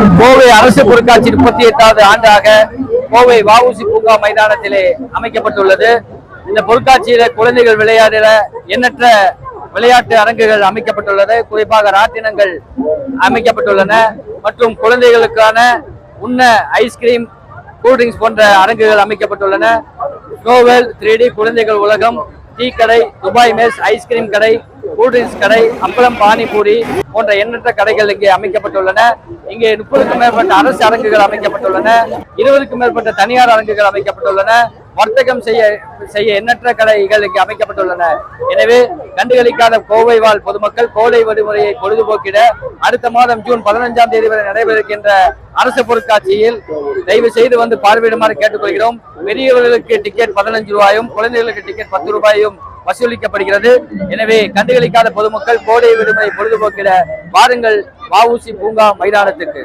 கோவை அரசு பொருட்காட்சி முப்பத்தி எட்டாவது ஆண்டாக கோவை வஉசி பூங்கா மைதானத்திலே அமைக்கப்பட்டுள்ளது. இந்த பொருட்காட்சியில குழந்தைகள் விளையாடுற எண்ணற்ற விளையாட்டு அரங்குகள் அமைக்கப்பட்டுள்ளது. குறிப்பாக ராட்டினங்கள் அமைக்கப்பட்டுள்ளன. மற்றும் குழந்தைகளுக்கான உண்ண ஐஸ்கிரீம் கூல்ட்ரிங்க்ஸ் போன்ற அரங்குகள் அமைக்கப்பட்டுள்ளன. நோவல் த்ரீ குழந்தைகள் உலகம் டீ கடை துபாய் மெஸ் ஐஸ்கிரீம் கடை கூல்ட்ரிங்க்ஸ் கடை அப்பளம் பானிபூரி போன்ற எண்ணற்ற கடைகள் இங்கே அமைக்கப்பட்டுள்ளன. இங்கே முப்பதுக்கும் மேற்பட்ட அரசு அரங்குகள் அமைக்கப்பட்டுள்ளன. இருபதுக்கும் மேற்பட்ட தனியார் அரங்குகள் அமைக்கப்பட்டுள்ளன. வர்த்தகம் செய்ய செய்ய எண்ணற்ற கடைகள் இங்கே அமைக்கப்பட்டுள்ளன. எனவே கண்டுகளிக்காத கோவை வாழ் பொதுமக்கள் கோடை விடுமுறையை பொழுதுபோக்கிட அடுத்த மாதம் ஜூன் பதினஞ்சாம் தேதி வரை நடைபெறுகின்ற அரசு பொருட்காட்சியில் தயவு செய்து வந்து பார்வையிடுமாறு கேட்டுக்கொள்கிறோம். பெரியவர்களுக்கு டிக்கெட் பதினஞ்சு ரூபாயும் குழந்தைகளுக்கு டிக்கெட் பத்து ரூபாயும் வசூலிக்கப்படுகிறது. எனவே கண்டுகளிக்காத பொதுமக்கள் கோடை விடுமுறை பொழுதுபோக்கிட வாருங்கள். வஉசி பூங்கா மைதானத்துக்கு.